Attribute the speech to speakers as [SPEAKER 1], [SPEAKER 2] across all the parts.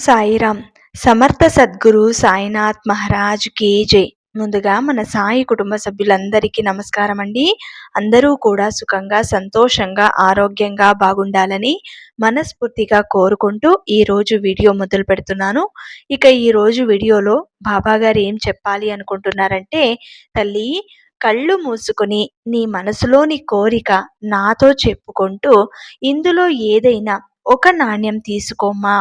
[SPEAKER 1] సాయిరామ్ సమర్థ సద్గురు సాయినాథ్ మహారాజ్కి జై. ముందుగా మన సాయి కుటుంబ సభ్యులందరికీ నమస్కారం అండి అందరూ కూడా సుఖంగా సంతోషంగా ఆరోగ్యంగా బాగుండాలని మనస్ఫూర్తిగా కోరుకుంటూ ఈరోజు వీడియో మొదలు పెడుతున్నాను. ఇక ఈరోజు వీడియోలో బాబా గారు ఏం చెప్పాలి అనుకుంటున్నారంటే తల్లి కళ్ళు మూసుకొని నీ మనసులోని కోరిక నాతో చెప్పుకుంటూ ఇందులో ఏదైనా ఒక నాణ్యం తీసుకోమ్మా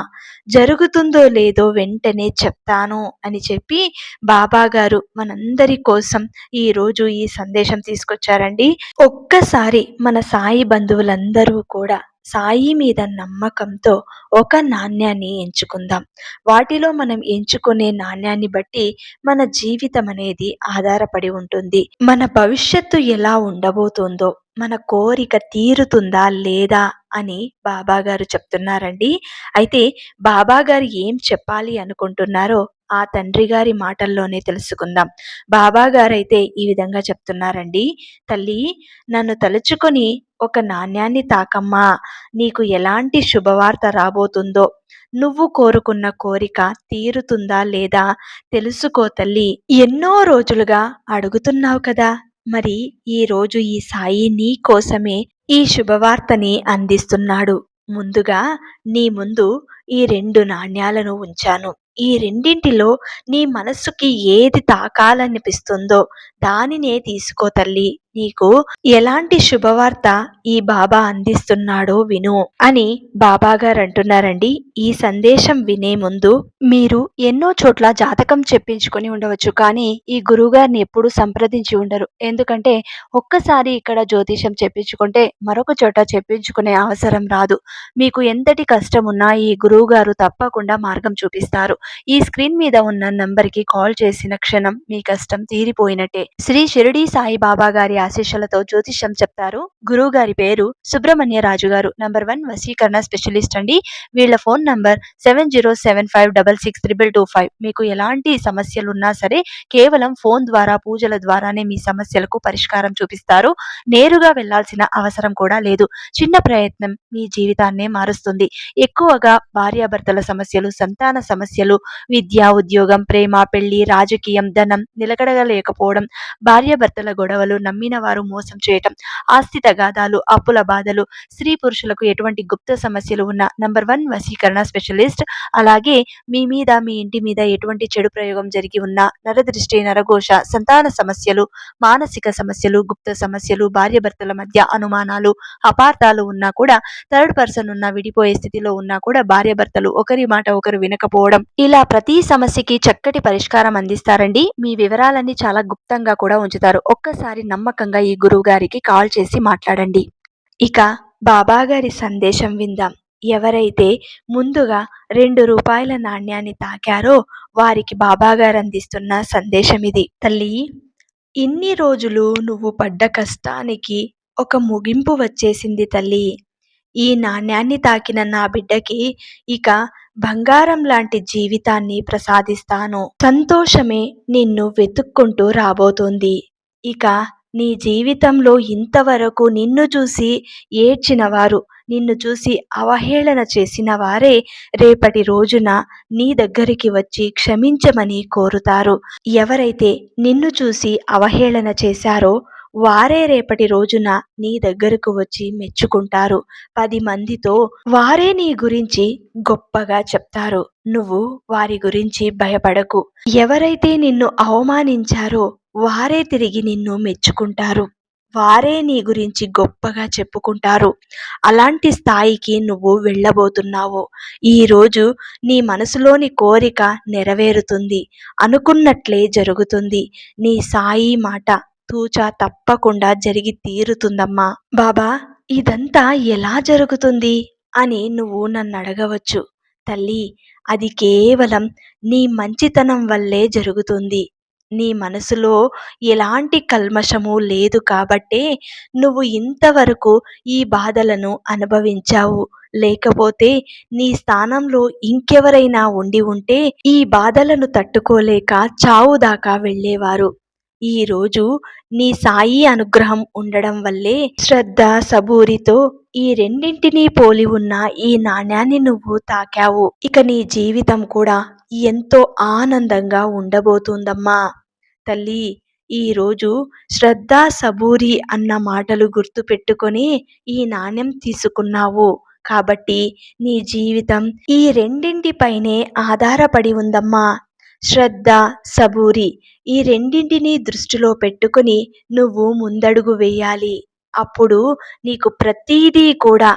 [SPEAKER 1] జరుగుతుందో లేదో వెంటనే చెప్తాను అని చెప్పి బాబా గారు మనందరి కోసం ఈరోజు ఈ సందేశం తీసుకొచ్చారండి. ఒక్కసారి మన సాయి బంధువులందరూ కూడా సాయి మీద నమ్మకంతో ఒక నాణ్యాన్ని ఎంచుకుందాం. వాటిలో మనం ఎంచుకునే నాణ్యాన్ని బట్టి మన జీవితం అనేది ఆధారపడి ఉంటుంది. మన భవిష్యత్తు ఎలా ఉండబోతుందో మన కోరిక తీరుతుందా లేదా అని బాబాగారు చెప్తున్నారండి. అయితే బాబాగారు ఏం చెప్పాలి అనుకుంటున్నారో ఆ తండ్రి గారి మాటల్లోనే తెలుసుకుందాం. బాబాగారైతే ఈ విధంగా చెప్తున్నారండి. తల్లి నన్ను తలుచుకొని ఒక నాణ్యాన్ని తాకమ్మా. నీకు ఎలాంటి శుభవార్త రాబోతుందో నువ్వు కోరుకున్న కోరిక తీరుతుందా లేదా తెలుసుకో తల్లి. ఎన్నో రోజులుగా అడుగుతున్నావు కదా మరి ఈరోజు ఈ సాయి నీ కోసమే ఈ శుభవార్తని అందిస్తున్నాడు. ముందుగా నీ ముందు ఈ రెండు నాణ్యాలను ఉంచాను. ఈ రెండింటిలో నీ మనస్సుకి ఏది తాకాలనిపిస్తుందో దానినే తీసుకో తల్లి. నీకు ఎలాంటి శుభవార్త ఈ బాబా అందిస్తున్నాడో విను అని బాబా గారు అంటున్నారండి ఈ సందేశం వినే ముందు మీరు ఎన్నో చోట్ల జాతకం చెప్పించుకొని ఉండవచ్చు కానీ ఈ గురువుగారిని ఎప్పుడు సంప్రదించి ఉండరు. ఎందుకంటే ఒక్కసారి ఇక్కడ జ్యోతిషం చెప్పించుకుంటే మరొక చోట చెప్పించుకునే అవసరం రాదు. మీకు ఎంతటి కష్టం ఉన్నా ఈ గురువు గారు తప్పకుండా మార్గం చూపిస్తారు. ఈ స్క్రీన్ మీద ఉన్న నంబర్కి కాల్ చేసిన క్షణం మీ కష్టం తీరిపోయినట్టే. శ్రీ షిరిడి సాయి బాబా గారి ఆశీస్సులతో జ్యోతిష్యం చెప్తారు. గురువు గారి పేరు సుబ్రహ్మణ్య రాజు గారు నంబర్ వన్ వసీకరణ స్పెషలిస్ట్ అండి. వీళ్ళ phone number seven zero seven five double six triple two five. మీకు ఎలాంటి సమస్యలు ఉన్నా సరే కేవలం ఫోన్ ద్వారా పూజల ద్వారానే మీ సమస్యలకు పరిష్కారం చూపిస్తారు. నేరుగా వెళ్ళాల్సిన అవసరం కూడా లేదు. చిన్న ప్రయత్నం మీ జీవితాన్నే మారుస్తుంది. ఎక్కువగా భార్యాభర్తల సమస్యలు సంతాన సమస్యలు విద్య ఉద్యోగం ప్రేమ పెళ్ళి రాజకీయం ధనం నిలకడగలేకపోవడం భార్యాభర్తల గొడవలు నమ్మిన వారు మోసం చేయటం ఆస్తి తగాదాలు అప్పుల బాధలు స్త్రీ పురుషులకు ఎటువంటి గుప్త సమస్యలు ఉన్న నంబర్ వన్ వశీకరణ స్పెషలిస్ట్. అలాగే మీ మీద మీ ఇంటి మీద ఎటువంటి చెడు ప్రయోగం జరిగి ఉన్న నరదృష్టి నరఘోష సంతాన సమస్యలు మానసిక సమస్యలు గుప్త సమస్యలు భార్యభర్తల మధ్య అనుమానాలు అపార్థాలు ఉన్నా కూడా థర్డ్ పర్సన్ ఉన్న విడిపోయే స్థితిలో ఉన్నా కూడా భార్యభర్తలు ఒకరి మాట ఒకరు వినకపోవడం. ఇలా ప్రతి సమస్యకి చక్కటి పరిష్కారం అందిస్తారండి. మీ వివరాలన్నీ చాలా గుప్తంగా కూడా ఉంచుతారు. ఒక్కసారి నమ్మకం నమ్మకంగా ఈ గురువు గారికి కాల్ చేసి మాట్లాడండి. ఇక బాబాగారి సందేశం విందాం. ఎవరైతే ముందుగా రెండు రూపాయల నాణ్యాన్ని తాకారో వారికి బాబాగారు అందిస్తున్న సందేశం ఇది. తల్లి ఇన్ని రోజులు నువ్వు పడ్డ కష్టానికి ఒక ముగింపు వచ్చేసింది తల్లి. ఈ నాణ్యాన్ని తాకిన నా బిడ్డకి ఇక బంగారం లాంటి జీవితాన్ని ప్రసాదిస్తాను. సంతోషమే నిన్ను వెతుక్కుంటూ రాబోతోంది. ఇక నీ జీవితంలో ఇంతవరకు నిన్ను చూసి ఏడ్చినవారు నిన్ను చూసి అవహేళన చేసిన వారే రేపటి రోజున నీ దగ్గరికి వచ్చి క్షమించమని కోరుతారు. ఎవరైతే నిన్ను చూసి అవహేళన చేశారో వారే రేపటి రోజున నీ దగ్గరకు వచ్చి మెచ్చుకుంటారు. పది మందితో వారే నీ గురించి గొప్పగా చెప్తారు. నువ్వు వారి గురించి భయపడకు. ఎవరైతే నిన్ను అవమానించారో వారే తిరిగి నిన్ను మెచ్చుకుంటారు. వారే నీ గురించి గొప్పగా చెప్పుకుంటారు. అలాంటి స్థాయికి నువ్వు వెళ్ళబోతున్నావు. ఈరోజు నీ మనసులోని కోరిక నెరవేరుతుంది. అనుకున్నట్లే జరుగుతుంది. నీ సాయి మాట తూచా తప్పకుండా జరిగి తీరుతుందమ్మా. బాబా ఇదంతా ఎలా జరుగుతుంది? అని నువ్వు నన్ను అడగవచ్చు. తల్లి అది కేవలం నీ మంచితనం వల్లే జరుగుతుంది. నీ మనసులో ఎలాంటి కల్మషము లేదు కాబట్టే నువ్వు ఇంతవరకు ఈ బాధలను అనుభవించావు. లేకపోతే నీ స్థానంలో ఇంకెవరైనా ఉండి ఉంటే ఈ బాధలను తట్టుకోలేక చావు దాకా వెళ్ళేవారు. ఈరోజు నీ సాయి అనుగ్రహం ఉండడం వల్లే శ్రద్ధ సబూరితో ఈ రెండింటినీ పోలి ఉన్న ఈ నాణ్యాన్ని నువ్వు తాకావు. ఇక నీ జీవితం కూడా ఎంతో ఆనందంగా ఉండబోతుందమ్మా. తల్లి ఈరోజు శ్రద్ధ సబూరి అన్న మాటలు గుర్తు పెట్టుకొని ఈ నాణ్యం తీసుకున్నావు. కాబట్టి నీ జీవితం ఈ రెండింటిపైనే ఆధారపడి ఉందమ్మా. శ్రద్ధ సబూరి ఈ రెండింటినీ దృష్టిలో పెట్టుకుని నువ్వు ముందడుగు వేయాలి. అప్పుడు నీకు ప్రతీదీ కూడా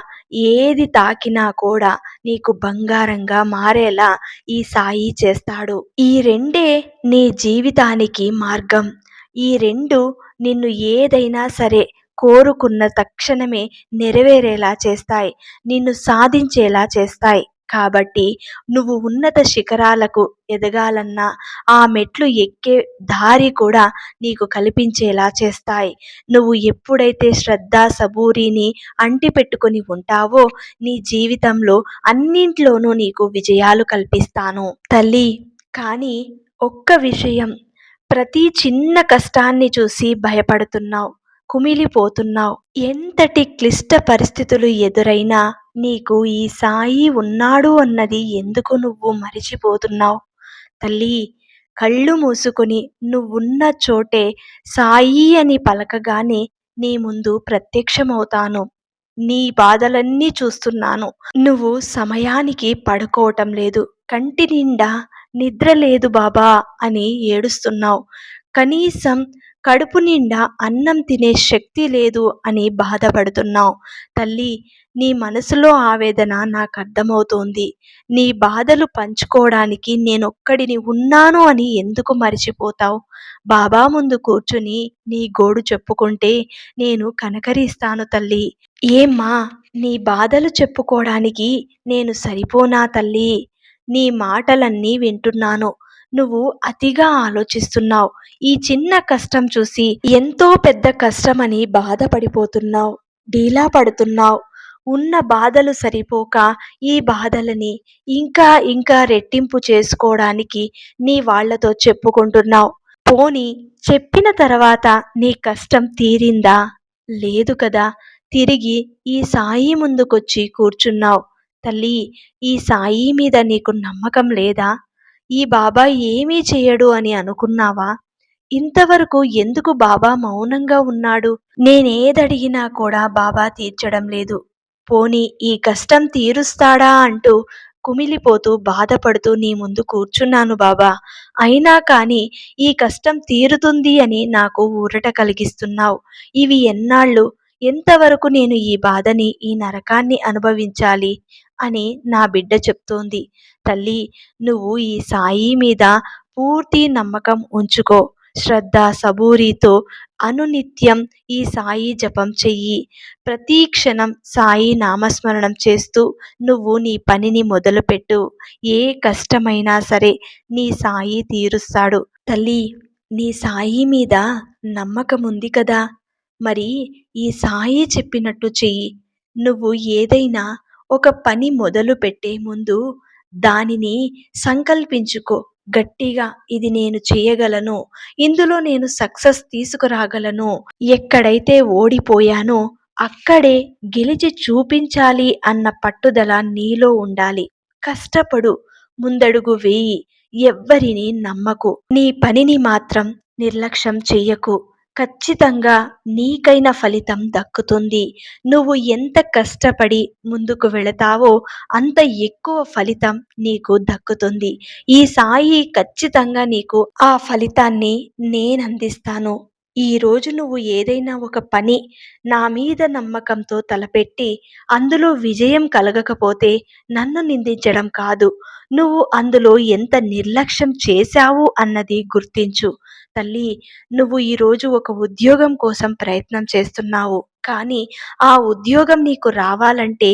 [SPEAKER 1] ఏది తాకినా కూడా నీకు బంగారంగా మారేలా ఈ సాయి చేస్తాడు. ఈ రెండే నీ జీవితానికి మార్గం. ఈ రెండు నిన్ను ఏదైనా సరే కోరుకున్న తక్షణమే నెరవేరేలా చేస్తాయి. నిన్ను సాధించేలా చేస్తాయి. కాబట్టి నువ్వు ఉన్నత శిఖరాలకు ఎదగాలన్నా ఆ మెట్లు ఎక్కే దారి కూడా నీకు కల్పించేలా చేస్తాయి. నువ్వు ఎప్పుడైతే శ్రద్ధ సబూరిని అంటి పెట్టుకొని ఉంటావో నీ జీవితంలో అన్నింట్లోనూ నీకు విజయాలు కల్పిస్తాను. తల్లి కానీ ఒక్క విషయం. ప్రతి చిన్న కష్టాన్ని చూసి భయపడుతున్నావు కుమిలిపోతున్నావు. ఎంతటి క్లిష్ట పరిస్థితులు ఎదురైనా నీకు ఈ సాయి ఉన్నాడు అన్నది ఎందుకు నువ్వు మరిచిపోతున్నావు? తల్లి కళ్ళు మూసుకొని నువ్వున్న చోటే సాయి అని పలకగానే నీ ముందు ప్రత్యక్షమవుతాను. నీ బాధలన్నీ చూస్తున్నాను. నువ్వు సమయానికి పడుకోవటం లేదు. కంటి నిండా నిద్ర లేదు బాబా అని ఏడుస్తున్నావు. కనీసం కడుపు నిండా అన్నం తినే శక్తి లేదు అని బాధపడుతున్నావు. తల్లి నీ మనసులో ఆవేదన నాకు అర్థమవుతోంది. నీ బాధలు పంచుకోవడానికి నేనొక్కడిని ఉన్నాను అని ఎందుకు మర్చిపోతావు? బాబా ముందు కూర్చుని నీ గోడు చెప్పుకుంటే నేను కనకరిస్తాను తల్లి. ఏమ్మా నీ బాధలు చెప్పుకోవడానికి నేను సరిపోనా తల్లి? నీ మాటలన్నీ వింటున్నాను. నువ్వు అతిగా ఆలోచిస్తున్నావు. ఈ చిన్న కష్టం చూసి ఎంతో పెద్ద కష్టమని బాధపడిపోతున్నావు. డీలా పడుతున్నావు. ఉన్న బాధలు సరిపోక ఈ బాధలని ఇంకా ఇంకా రెట్టింపు చేసుకోవడానికి నీ వాళ్ళతో చెప్పుకుంటున్నావు. పోని చెప్పిన తర్వాత నీ కష్టం తీరిందా? లేదు కదా. తిరిగి ఈ సాయి ముందుకొచ్చి కూర్చున్నావు. తల్లి ఈ సాయి మీద నీకు నమ్మకం లేదా? ఈ బాబా ఏమీ చేయడు అని అనుకున్నావా? ఇంతవరకు ఎందుకు బాబా మౌనంగా ఉన్నాడు? నేనేదడిగినా కూడా బాబా తీర్చడం లేదు. పోని ఈ కష్టం తీరుస్తాడా అంటూ కుమిలిపోతూ బాధపడుతూ నీ ముందు కూర్చున్నాను బాబా. అయినా కానీ ఈ కష్టం తీరుతుంది అని నాకు ఊరట కలిగిస్తున్నావు. ఇవి ఎన్నాళ్ళు? ఎంతవరకు నేను ఈ బాధని ఈ నరకాన్ని అనుభవించాలి? అని నా బిడ్డ చెప్తోంది. తల్లి నువ్వు ఈ సాయి మీద పూర్తి నమ్మకం ఉంచుకో. శ్రద్ధ సబూరితో అనునిత్యం ఈ సాయి జపం చెయ్యి. ప్రతి క్షణం సాయి నామస్మరణం చేస్తూ నువ్వు నీ పనిని మొదలుపెట్టు. ఏ కష్టమైనా సరే నీ సాయి తీరుస్తాడు. తల్లి నీ సాయి మీద నమ్మకం ఉంది కదా. మరి ఈ సాయి చెప్పినట్టు చెయ్యి. నువ్వు ఏదైనా ఒక పని మొదలు పెట్టే ముందు దానిని సంకల్పించుకో. గట్టిగా ఇది నేను చేయగలను. ఇందులో నేను సక్సెస్ తీసుకురాగలను. ఎక్కడైతే ఓడిపోయానో అక్కడే గెలిచి చూపించాలి అన్న పట్టుదల నీలో ఉండాలి. కష్టపడు. ముందడుగు వేయి. ఎవ్వరిని నమ్మకు. నీ పనిని మాత్రం నిర్లక్ష్యం చెయ్యకు. ఖచ్చితంగా నీకైన ఫలితం దక్కుతుంది. నువ్వు ఎంత కష్టపడి ముందుకు వెళతావో అంత ఎక్కువ ఫలితం నీకు దక్కుతుంది. ఈ సాయి ఖచ్చితంగా నీకు ఆ ఫలితాన్ని నేను అందిస్తాను ఈ రోజు నువ్వు ఏదైనా ఒక పని నా మీద నమ్మకంతో తలపెట్టి అందులో విజయం కలగకపోతే నన్ను నిందించడం కాదు. నువ్వు అందులో ఎంత నిర్లక్ష్యం చేశావు అన్నది గుర్తించు. తల్లి నువ్వు ఈరోజు ఒక ఉద్యోగం కోసం ప్రయత్నం చేస్తున్నావు. కానీ ఆ ఉద్యోగం నీకు రావాలంటే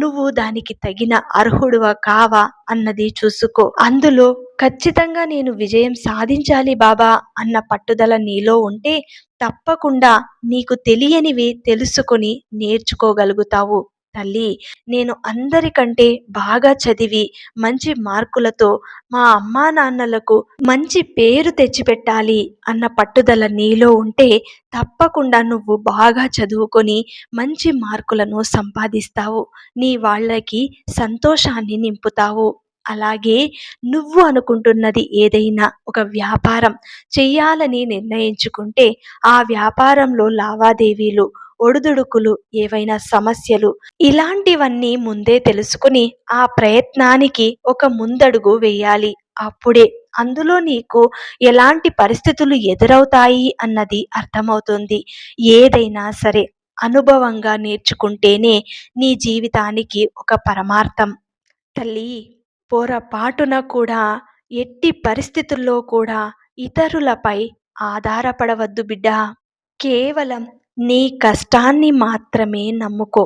[SPEAKER 1] నువ్వు దానికి తగిన అర్హుడువా కావా అన్నది చూసుకో. అందులో ఖచ్చితంగా నేను విజయం సాధించాలి బాబా అన్న పట్టుదల నీలో ఉంటే తప్పకుండా నీకు తెలియనివి తెలుసుకొని నేర్చుకోగలుగుతావు. తల్లి నేను అందరికంటే బాగా చదివి మంచి మార్కులతో మా అమ్మా నాన్నలకు మంచి పేరు తెచ్చిపెట్టాలి అన్న పట్టుదల నీలో ఉంటే తప్పకుండా నువ్వు బాగా చదువుకొని మంచి మార్కులను సంపాదిస్తావు. నీ వాళ్ళకి సంతోషాన్ని నింపుతావు. అలాగే నువ్వు అనుకుంటున్నది ఏదైనా ఒక వ్యాపారం చెయ్యాలని నిర్ణయించుకుంటే ఆ వ్యాపారంలో లావాదేవీలు ఒడిదుడుకులు ఏవైనా సమస్యలు ఇలాంటివన్నీ ముందే తెలుసుకుని ఆ ప్రయత్నానికి ఒక ముందడుగు వేయాలి. అప్పుడే అందులో నీకు ఎలాంటి పరిస్థితులు ఎదురవుతాయి అన్నది అర్థమవుతుంది. ఏదైనా సరే అనుభవంగా నేర్చుకుంటేనే నీ జీవితానికి ఒక పరమార్థం. తల్లి పొరపాటున కూడా ఎట్టి పరిస్థితుల్లో కూడా ఇతరులపై ఆధారపడవద్దు బిడ్డ. కేవలం నీ కష్టాన్ని మాత్రమే నమ్ముకో.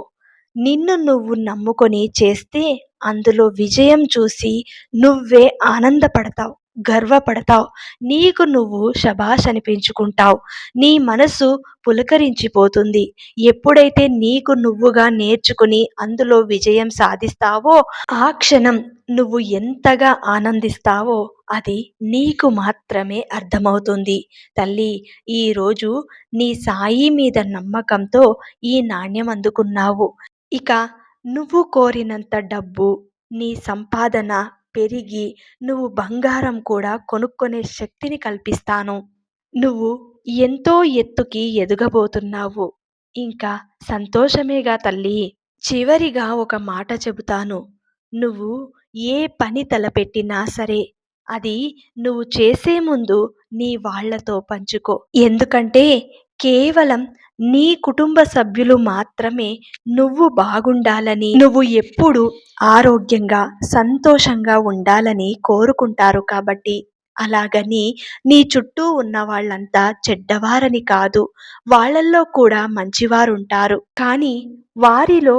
[SPEAKER 1] నిన్ను నువ్వు నమ్ముకొని చేస్తే అందులో విజయం చూసి నువ్వే ఆనందపడతావు. గర్వపడతావు. నీకు నువ్వు శబాష్ అనిపించుకుంటావు. నీ మనసు పులకరించిపోతుంది. ఎప్పుడైతే నీకు నువ్వుగా నేర్చుకుని అందులో విజయం సాధిస్తావో ఆ క్షణం నువ్వు ఎంతగా ఆనందిస్తావో అది నీకు మాత్రమే అర్థమవుతుంది. తల్లి ఈరోజు నీ సాయి మీద నమ్మకంతో ఈ నాణ్యం అందుకున్నావు. ఇక నువ్వు కోరినంత డబ్బు నీ సంపాదన పెరిగి నువ్వు బంగారం కూడా కొనుక్కునే శక్తిని కల్పిస్తాను. నువ్వు ఎంతో ఎత్తుకి ఎదుగబోతున్నావు. ఇంకా సంతోషమేగా తల్లి. చివరిగా ఒక మాట చెబుతాను. నువ్వు ఏ పని తలపెట్టినా సరే అది నువ్వు చేసే ముందు నీ వాళ్ళతో పంచుకో. ఎందుకంటే కేవలం నీ కుటుంబ సభ్యులు మాత్రమే నువ్వు బాగుండాలని నువ్వు ఎప్పుడు ఆరోగ్యంగా సంతోషంగా ఉండాలని కోరుకుంటారు కాబట్టి. అలాగని నీ చుట్టూ ఉన్న వాళ్ళంతా చెడ్డవారని కాదు వాళ్ళల్లో కూడా మంచివారుంటారు. కానీ వారిలో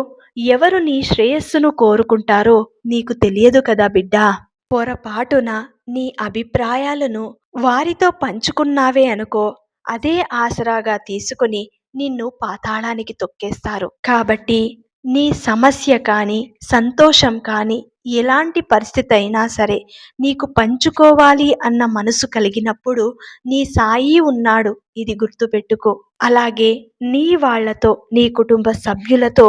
[SPEAKER 1] ఎవరు నీ శ్రేయస్సును కోరుకుంటారో నీకు తెలియదు కదా బిడ్డా. పొరపాటున నీ అభిప్రాయాలను వారితో పంచుకున్నావే అనుకో అదే ఆసరాగా తీసుకుని నిన్ను పాతాళానికి తొక్కేస్తారు. కాబట్టి నీ సమస్య కానీ సంతోషం కానీ ఎలాంటి పరిస్థితి అయినా సరే నీకు పంచుకోవాలి అన్న మనసు కలిగినప్పుడు నీ సాయి ఉన్నాడు ఇది గుర్తుపెట్టుకో. అలాగే నీ వాళ్ళతో నీ కుటుంబ సభ్యులతో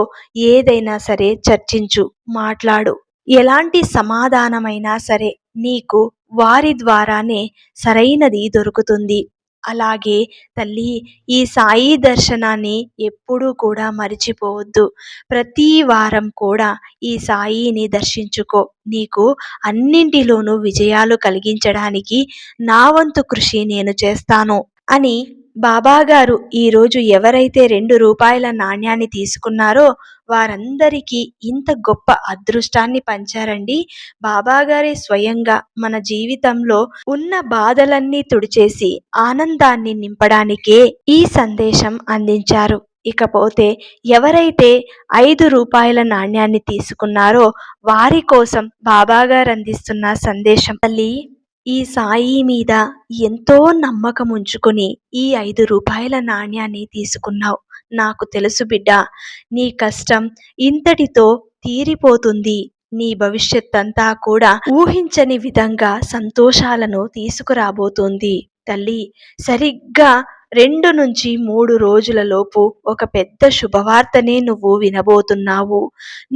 [SPEAKER 1] ఏదైనా సరే చర్చించు మాట్లాడు. ఎలాంటి సమాధానమైనా సరే నీకు వారి ద్వారానే సరైనది దొరుకుతుంది. అలాగే తల్లి ఈ సాయి దర్శనాన్ని ఎప్పుడూ కూడా మరిచిపోవద్దు. ప్రతి వారం కూడా ఈ సాయిని దర్శించుకో. నీకు అన్నింటిలోనూ విజయాలు కలిగించడానికి నా వంతు కృషి నేను చేస్తాను అని బాబాగారు ఈరోజు ఎవరైతే రెండు రూపాయల నాణ్యాన్ని తీసుకున్నారో వారందరికీ ఇంత గొప్ప అదృష్టాన్ని పంచారండి. బాబాగారే స్వయంగా మన జీవితంలో ఉన్న బాధలన్నీ తుడిచేసి ఆనందాన్ని నింపడానికే ఈ సందేశం అందించారు. ఇకపోతే ఎవరైతే ఐదు రూపాయల నాణ్యాన్ని తీసుకున్నారో వారి కోసం బాబాగారు అందిస్తున్న సందేశం తల్లి ఈ సాయి మీద ఎంతో నమ్మకం ఉంచుకుని ఈ ఐదు రూపాయల నాణ్యాన్ని తీసుకున్నావు. నాకు తెలుసు బిడ్డ నీ కష్టం ఇంతటితో తీరిపోతుంది. నీ భవిష్యత్ అంతా కూడా ఊహించని విధంగా సంతోషాలను తీసుకురాబోతోంది. తల్లి సరిగ్గా రెండు నుంచి మూడు రోజులలోపు ఒక పెద్ద శుభవార్తనే నువ్వు వినబోతున్నావు.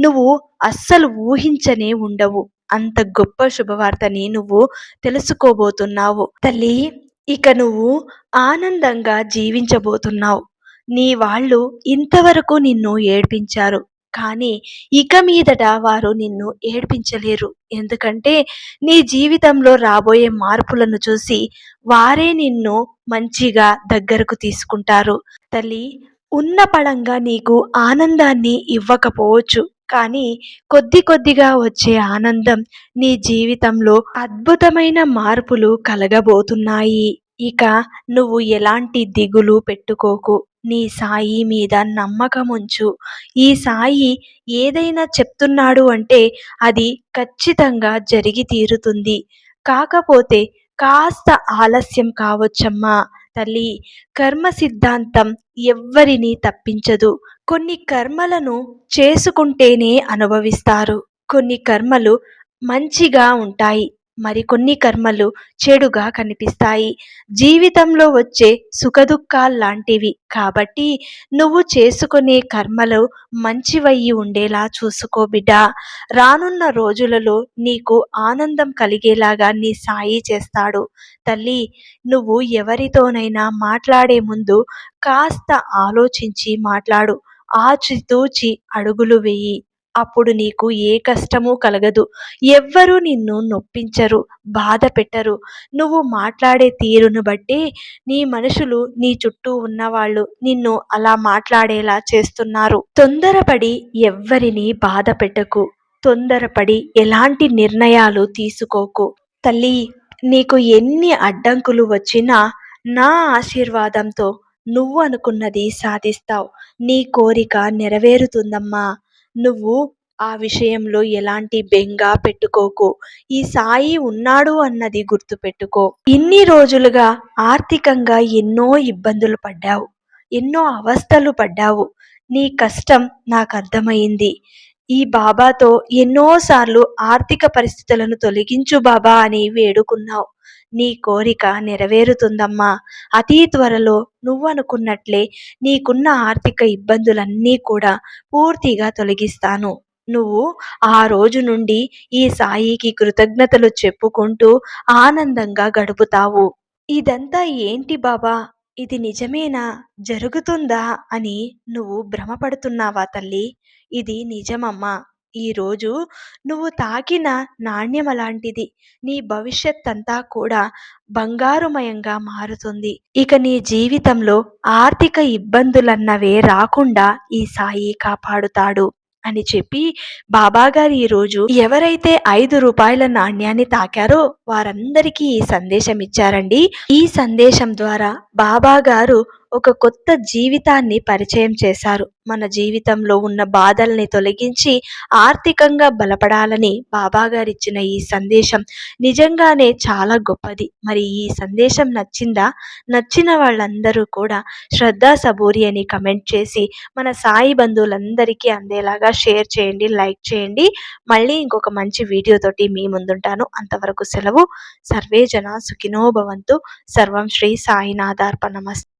[SPEAKER 1] నువ్వు అస్సలు ఊహించనే ఉండవు. అంత గొప్ప శుభవార్తని నువ్వు తెలుసుకోబోతున్నావు. తల్లి ఇక నువ్వు ఆనందంగా జీవించబోతున్నావు. నీ వాళ్ళు ఇంతవరకు నిన్ను ఏడ్పించారు. కానీ ఇక మీదట వారు నిన్ను ఏడ్పించలేరు. ఎందుకంటే నీ జీవితంలో రాబోయే మార్పులను చూసి వారే నిన్ను మంచిగా దగ్గరకు తీసుకుంటారు. తల్లి ఉన్న పళంగా నీకు ఆనందాన్ని ఇవ్వకపోవచ్చు. కానీ కొద్ది కొద్దిగా వచ్చే ఆనందం నీ జీవితంలో అద్భుతమైన మార్పులు కలగబోతున్నాయి. ఇక నువ్వు ఎలాంటి దిగులు పెట్టుకోకు. నీ సాయి మీద నమ్మకం ఉంచు ఈ సాయి ఏదైనా చెప్తున్నాడు అంటే అది ఖచ్చితంగా జరిగి తీరుతుంది. కాకపోతే కాస్త ఆలస్యం కావచ్చమ్మా. తల్లి కర్మ సిద్ధాంతం ఎవ్వరిని తప్పించదు. కొన్ని కర్మలను చేసుకుంటేనే అనుభవిస్తారు. కొన్ని కర్మలు మంచిగా ఉంటాయి. మరికొన్ని కర్మలు చెడుగా కనిపిస్తాయి. జీవితంలో వచ్చే సుఖదుఖాల్లాంటివి కాబట్టి నువ్వు చేసుకునే కర్మలు మంచివయ్యి ఉండేలా చూసుకో బిడ్డ. రానున్న రోజులలో నీకు ఆనందం కలిగేలాగా నీ సాయి చేస్తాడు. తల్లి నువ్వు ఎవరితోనైనా మాట్లాడే ముందు కాస్త ఆలోచించి మాట్లాడు. ఆచితూచి అడుగులు వేయి. అప్పుడు నీకు ఏ కష్టము కలగదు. ఎవ్వరూ నిన్ను నొప్పించరు బాధ పెట్టరు నువ్వు మాట్లాడే తీరును బట్టి నీ మనుషులు నీ చుట్టూ ఉన్నవాళ్ళు నిన్ను అలా మాట్లాడేలా చేస్తున్నారు. తొందరపడి ఎవ్వరిని బాధ పెట్టకు తొందరపడి ఎలాంటి నిర్ణయాలు తీసుకోకు. తల్లి నీకు ఎన్ని అడ్డంకులు వచ్చినా నా ఆశీర్వాదంతో నువ్వు అనుకున్నది సాధిస్తావు. నీ కోరిక నెరవేరుతుందమ్మా. నువ్వు ఆ విషయంలో ఎలాంటి బెంగ పెట్టుకోకు. ఈ సాయి ఉన్నాడు అన్నది గుర్తుపెట్టుకో. ఇన్ని రోజులుగా ఆర్థికంగా ఎన్నో ఇబ్బందులు పడ్డావు. ఎన్నో అవస్థలు పడ్డావు. నీ కష్టం నాకు అర్థమైంది. ఈ బాబాతో ఎన్నోసార్లు ఆర్థిక పరిస్థితులను తొలగించు బాబా అని వేడుకున్నావు. నీ కోరిక నెరవేరుతుందమ్మా. అతి త్వరలో నువ్వు అనుకున్నట్లే నీకున్న ఆర్థిక ఇబ్బందులన్నీ కూడా పూర్తిగా తొలగిస్తాను. నువ్వు ఆ రోజు నుండి ఈ సాయికి కృతజ్ఞతలు చెప్పుకుంటూ ఆనందంగా గడుపుతావు. ఇదంతా ఏంటి బాబా? ఇది నిజమేనా? జరుగుతుందా? అని నువ్వు భ్రమపడుతున్నావా తల్లి? ఇది నిజమమ్మా. ఈరోజు నువ్వు తాకిన నాణ్యం అలాంటిది నీ భవిష్యత్ అంతా కూడా బంగారుమయంగా మారుతుంది. ఇక నీ జీవితంలో ఆర్థిక ఇబ్బందులన్నవే రాకుండా ఈ సాయి కాపాడుతాడు అని చెప్పి బాబాగారు ఈరోజు ఎవరైతే ఐదు రూపాయల నాణ్యాన్ని తాకారో వారందరికీ ఈ సందేశం ఇచ్చారండి. ఈ సందేశం ద్వారా బాబాగారు ఒక కొత్త జీవితాన్ని పరిచయం చేశారు. మన జీవితంలో ఉన్న బాధల్ని తొలగించి ఆర్థికంగా బలపడాలని బాబాగారిచ్చిన ఈ సందేశం నిజంగానే చాలా గొప్పది. మరి ఈ సందేశం నచ్చిందా? నచ్చిన వాళ్ళందరూ కూడా శ్రద్ధా సబూరి అని కమెంట్ చేసి మన సాయి బంధువులందరికీ అందేలాగా షేర్ చేయండి లైక్ చేయండి. మళ్ళీ ఇంకొక మంచి వీడియోతోటి మీ ముందుంటాను. అంతవరకు సెలవు. సర్వే జన సుఖినోభవంతు సర్వం శ్రీ సాయినాథార్పణమస్తు